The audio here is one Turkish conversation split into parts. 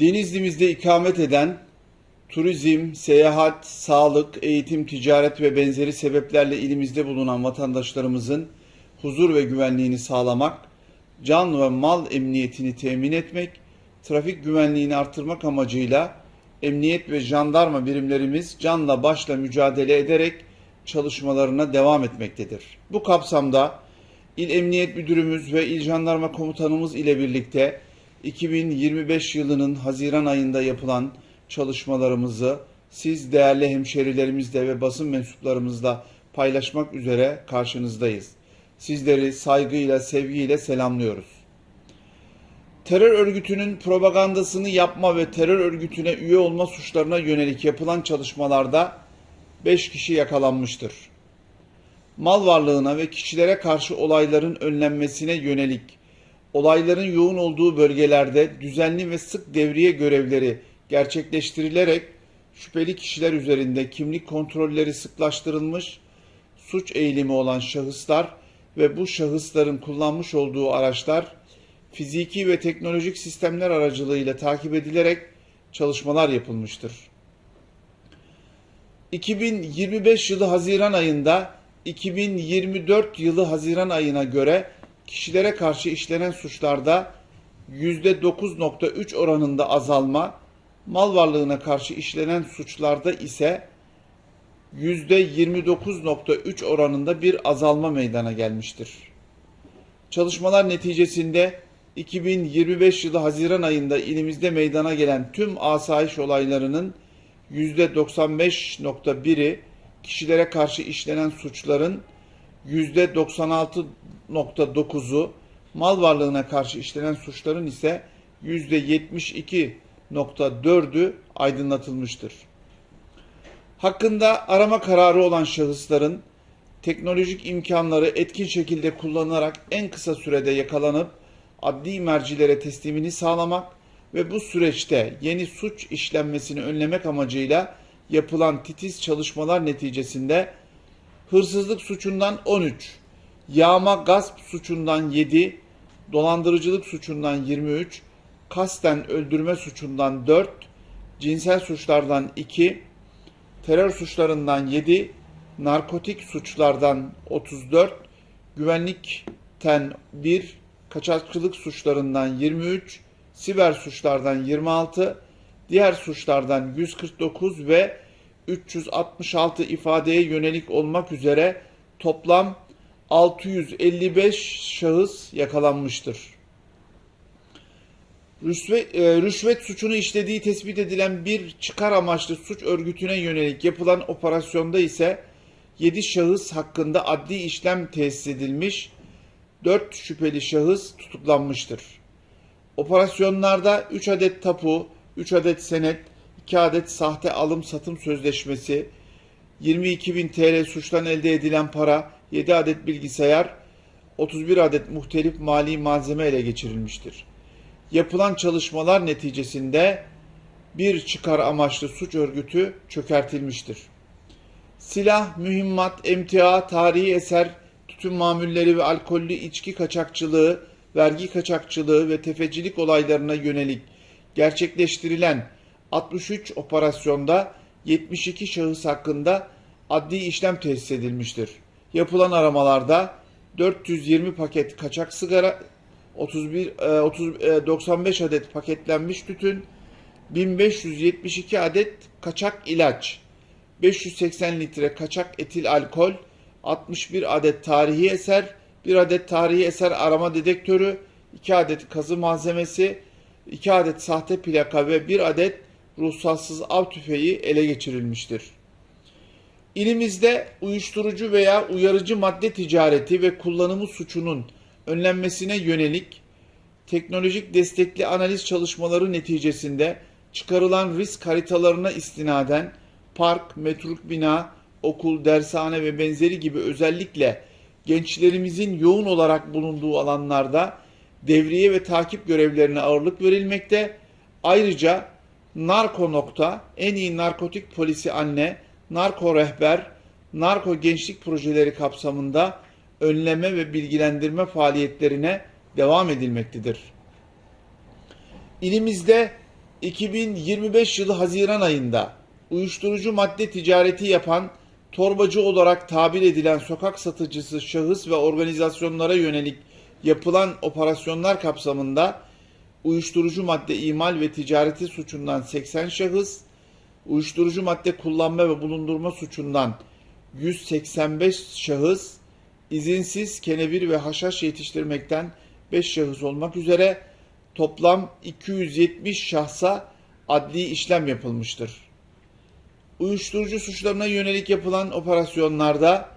Denizli'mizde ikamet eden, turizm, seyahat, sağlık, eğitim, ticaret ve benzeri sebeplerle ilimizde bulunan vatandaşlarımızın huzur ve güvenliğini sağlamak, can ve mal emniyetini temin etmek, trafik güvenliğini artırmak amacıyla emniyet ve jandarma birimlerimiz canla başla mücadele ederek çalışmalarına devam etmektedir. Bu kapsamda İl Emniyet Müdürümüz ve İl Jandarma Komutanımız ile birlikte 2025 yılının Haziran ayında yapılan çalışmalarımızı siz değerli hemşerilerimizle ve basın mensuplarımızla paylaşmak üzere karşınızdayız. Sizleri saygıyla, sevgiyle selamlıyoruz. Terör örgütünün propagandasını yapma ve terör örgütüne üye olma suçlarına yönelik yapılan çalışmalarda 5 kişi yakalanmıştır mal varlığına ve kişilere karşı olayların önlenmesine yönelik olayların yoğun olduğu bölgelerde düzenli ve sık devriye görevleri gerçekleştirilerek şüpheli kişiler üzerinde kimlik kontrolleri sıklaştırılmış, suç eğilimi olan şahıslar ve bu şahısların kullanmış olduğu araçlar fiziki ve teknolojik sistemler aracılığıyla takip edilerek çalışmalar yapılmıştır. 2025 yılı Haziran ayında 2024 yılı Haziran ayına göre kişilere karşı işlenen suçlarda %9.3 oranında azalma, mal varlığına karşı işlenen suçlarda ise %29.3 oranında bir azalma meydana gelmiştir. Çalışmalar neticesinde 2025 yılı Haziran ayında ilimizde meydana gelen tüm asayiş olaylarının %95.1'i kişilere karşı işlenen suçların %96.9'u, mal varlığına karşı işlenen suçların ise %72.4'ü aydınlatılmıştır. Hakkında arama kararı olan şahısların teknolojik imkanları etkin şekilde kullanarak en kısa sürede yakalanıp adli mercilere teslimini sağlamak ve bu süreçte yeni suç işlenmesini önlemek amacıyla yapılan titiz çalışmalar neticesinde hırsızlık suçundan 13, yağma gasp suçundan 7, dolandırıcılık suçundan 23, kasten öldürme suçundan 4, cinsel suçlardan 2, terör suçlarından 7, narkotik suçlardan 34, güvenlikten 1, kaçakçılık suçlarından 23, siber suçlardan 26, diğer suçlardan 149 ve 366 ifadeye yönelik olmak üzere toplam 655 şahıs yakalanmıştır. Rüşvet, e, rüşvet suçunu işlediği tespit edilen bir çıkar amaçlı suç örgütüne yönelik yapılan operasyonda ise 7 şahıs hakkında adli işlem tesis edilmiş, 4 şüpheli şahıs tutuklanmıştır. Operasyonlarda 3 adet tapu, 3 adet senet, 2 adet sahte alım satım sözleşmesi, 22.000 TL suçtan elde edilen para, 7 adet bilgisayar, 31 adet muhtelif mali malzeme ele geçirilmiştir. Yapılan çalışmalar neticesinde bir çıkar amaçlı suç örgütü çökertilmiştir. Silah, mühimmat, emtia, tarihi eser, tütün mamulleri ve alkollü içki kaçakçılığı, vergi kaçakçılığı ve tefecilik olaylarına yönelik gerçekleştirilen 63 operasyonda 72 şahıs hakkında adli işlem tesis edilmiştir. Yapılan aramalarda 420 paket kaçak sigara, 31 e, 30 e, 95 adet paketlenmiş tütün, 1572 adet kaçak ilaç, 580 litre kaçak etil alkol, 61 adet tarihi eser, 1 adet tarihi eser arama dedektörü, 2 adet kazı malzemesi, 2 adet sahte plaka ve 1 adet ruhsatsız av tüfeği ele geçirilmiştir. İlimizde uyuşturucu veya uyarıcı madde ticareti ve kullanımı suçunun önlenmesine yönelik teknolojik destekli analiz çalışmaları neticesinde çıkarılan risk haritalarına istinaden park, metruk bina, okul, dershane ve benzeri gibi özellikle gençlerimizin yoğun olarak bulunduğu alanlarda devriye ve takip görevlerine ağırlık verilmekte. Ayrıca narko nokta, en iyi narkotik polisi anne, narko rehber, narko gençlik projeleri kapsamında önleme ve bilgilendirme faaliyetlerine devam edilmektedir. İlimizde 2025 yılı Haziran ayında uyuşturucu madde ticareti yapan torbacı olarak tabir edilen sokak satıcısı şahıs ve organizasyonlara yönelik yapılan operasyonlar kapsamında uyuşturucu madde imal ve ticareti suçundan 80 şahıs, uyuşturucu madde kullanma ve bulundurma suçundan 185 şahıs, izinsiz kenevir ve haşhaş yetiştirmekten 5 şahıs olmak üzere toplam 270 şahsa adli işlem yapılmıştır. Uyuşturucu suçlarına yönelik yapılan operasyonlarda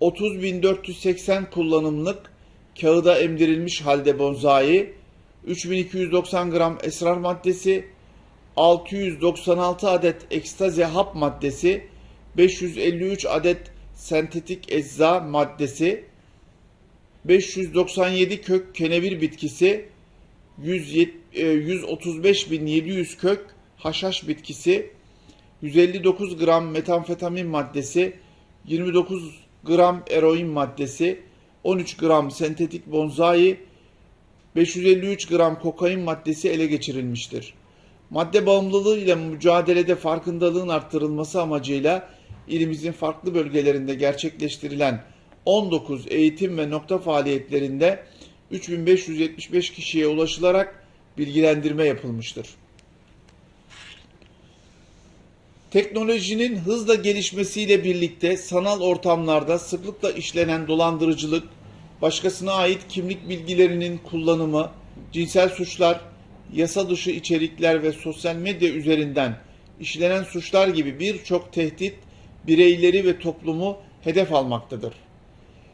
30.480 kullanımlık kağıda emdirilmiş halde bonzai, 3290 gram esrar maddesi, 696 adet ekstazi hap maddesi, 553 adet sentetik ecza maddesi, 597 kök kenevir bitkisi, 107 e, 135.700 kök haşhaş bitkisi, 159 gram metamfetamin maddesi, 29 gram eroin maddesi, 13 gram sentetik bonzai, 553 gram kokain maddesi ele geçirilmiştir. Madde bağımlılığı ile mücadelede farkındalığın arttırılması amacıyla ilimizin farklı bölgelerinde gerçekleştirilen 19 eğitim ve nokta faaliyetlerinde 3575 kişiye ulaşılarak bilgilendirme yapılmıştır. Teknolojinin hızla gelişmesiyle birlikte sanal ortamlarda sıklıkla işlenen dolandırıcılık, başkasına ait kimlik bilgilerinin kullanımı, cinsel suçlar, yasa dışı içerikler ve sosyal medya üzerinden işlenen suçlar gibi birçok tehdit bireyleri ve toplumu hedef almaktadır.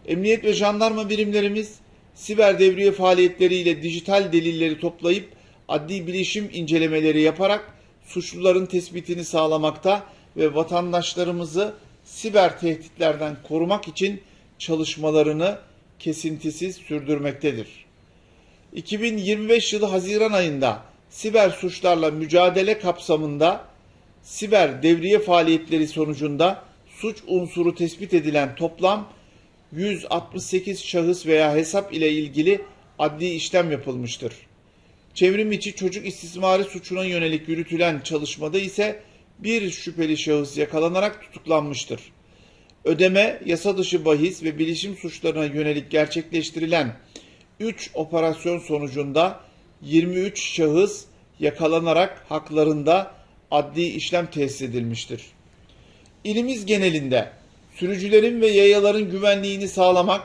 Emniyet ve jandarma birimlerimiz siber devriye faaliyetleriyle dijital delilleri toplayıp adli bilişim incelemeleri yaparak suçluların tespitini sağlamakta ve vatandaşlarımızı siber tehditlerden korumak için çalışmalarını kesintisiz sürdürmektedir. 2025 yılı Haziran ayında siber suçlarla mücadele kapsamında siber devriye faaliyetleri sonucunda suç unsuru tespit edilen toplam 168 şahıs veya hesap ile ilgili adli işlem yapılmıştır. Çevrim içi çocuk istismarı suçuna yönelik yürütülen çalışmada ise bir şüpheli şahıs yakalanarak tutuklanmıştır. Ödeme, yasa dışı bahis ve bilişim suçlarına yönelik gerçekleştirilen 3 operasyon sonucunda 23 şahıs yakalanarak haklarında adli işlem tesis edilmiştir. İlimiz genelinde sürücülerin ve yayaların güvenliğini sağlamak,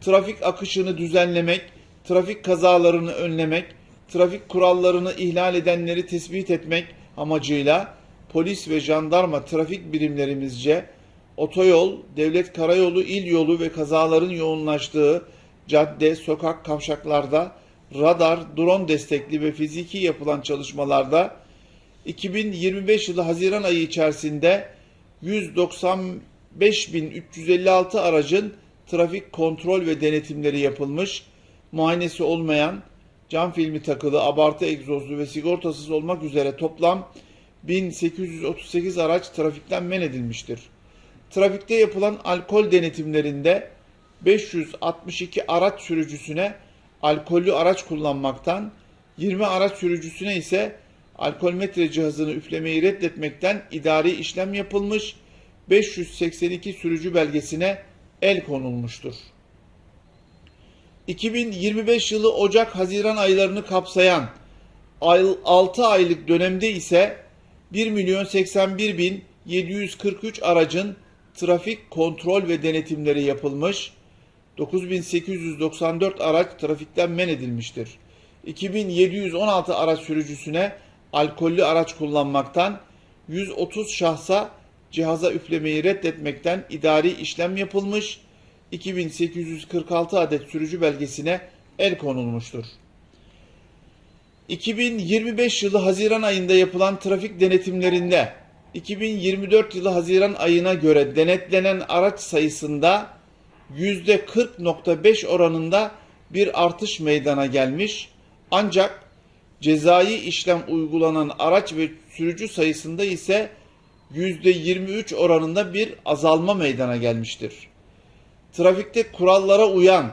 trafik akışını düzenlemek, trafik kazalarını önlemek, trafik kurallarını ihlal edenleri tespit etmek amacıyla polis ve jandarma trafik birimlerimizce otoyol, devlet karayolu, il yolu ve kazaların yoğunlaştığı cadde, sokak, kavşaklarda radar, drone destekli ve fiziki yapılan çalışmalarda 2025 yılı Haziran ayı içerisinde 195.356 aracın trafik kontrol ve denetimleri yapılmış, muayenesi olmayan, cam filmi takılı, abartı egzozlu ve sigortasız olmak üzere toplam 1838 araç trafikten men edilmiştir. Trafikte yapılan alkol denetimlerinde 562 araç sürücüsüne alkollü araç kullanmaktan, 20 araç sürücüsüne ise alkol metre cihazını üflemeyi reddetmekten idari işlem yapılmış, 582 sürücü belgesine el konulmuştur. 2025 yılı Ocak-Haziran aylarını kapsayan 6 aylık dönemde ise 1 milyon 81 bin 743 aracın trafik kontrol ve denetimleri yapılmış, 9894 araç trafikten men edilmiştir. 2716 araç sürücüsüne alkollü araç kullanmaktan, 130 şahsa cihaza üflemeyi reddetmekten idari işlem yapılmış, 2846 adet sürücü belgesine el konulmuştur. 2025 yılı Haziran ayında yapılan trafik denetimlerinde 2024 yılı Haziran ayına göre denetlenen araç sayısında %40.5 oranında bir artış meydana gelmiş. Ancak cezai işlem uygulanan araç ve sürücü sayısında ise %23 oranında bir azalma meydana gelmiştir. Trafikte kurallara uyan,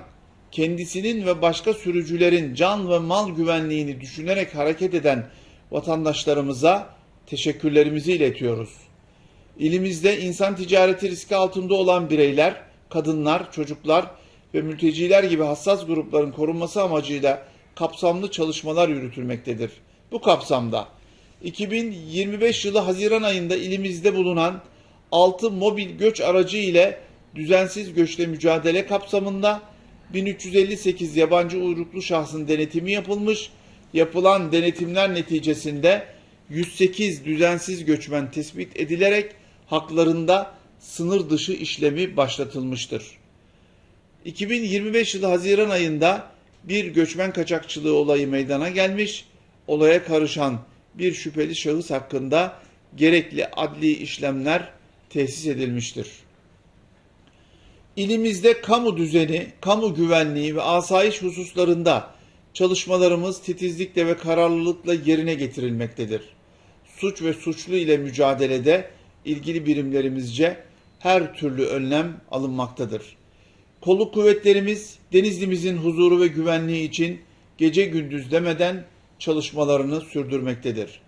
kendisinin ve başka sürücülerin can ve mal güvenliğini düşünerek hareket eden vatandaşlarımıza teşekkürlerimizi iletiyoruz. İlimizde insan ticareti riski altında olan bireyler, kadınlar, çocuklar ve mülteciler gibi hassas grupların korunması amacıyla kapsamlı çalışmalar yürütülmektedir. Bu kapsamda 2025 yılı Haziran ayında ilimizde bulunan 6 mobil göç aracı ile düzensiz göçle mücadele kapsamında 1358 yabancı uyruklu şahsın denetimi yapılmış. Yapılan denetimler neticesinde 108 düzensiz göçmen tespit edilerek haklarında sınır dışı işlemi başlatılmıştır. 2025 yılı Haziran ayında bir göçmen kaçakçılığı olayı meydana gelmiş. Olaya karışan bir şüpheli şahıs hakkında gerekli adli işlemler tesis edilmiştir. İlimizde kamu düzeni, kamu güvenliği ve asayiş hususlarında çalışmalarımız titizlikle ve kararlılıkla yerine getirilmektedir. Suç ve suçlu ile mücadelede ilgili birimlerimizce her türlü önlem alınmaktadır. Kolluk kuvvetlerimiz Denizli'mizin huzuru ve güvenliği için gece gündüz demeden çalışmalarını sürdürmektedir.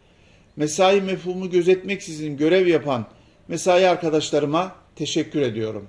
Mesai mefhumu gözetmeksizin görev yapan mesai arkadaşlarıma teşekkür ediyorum.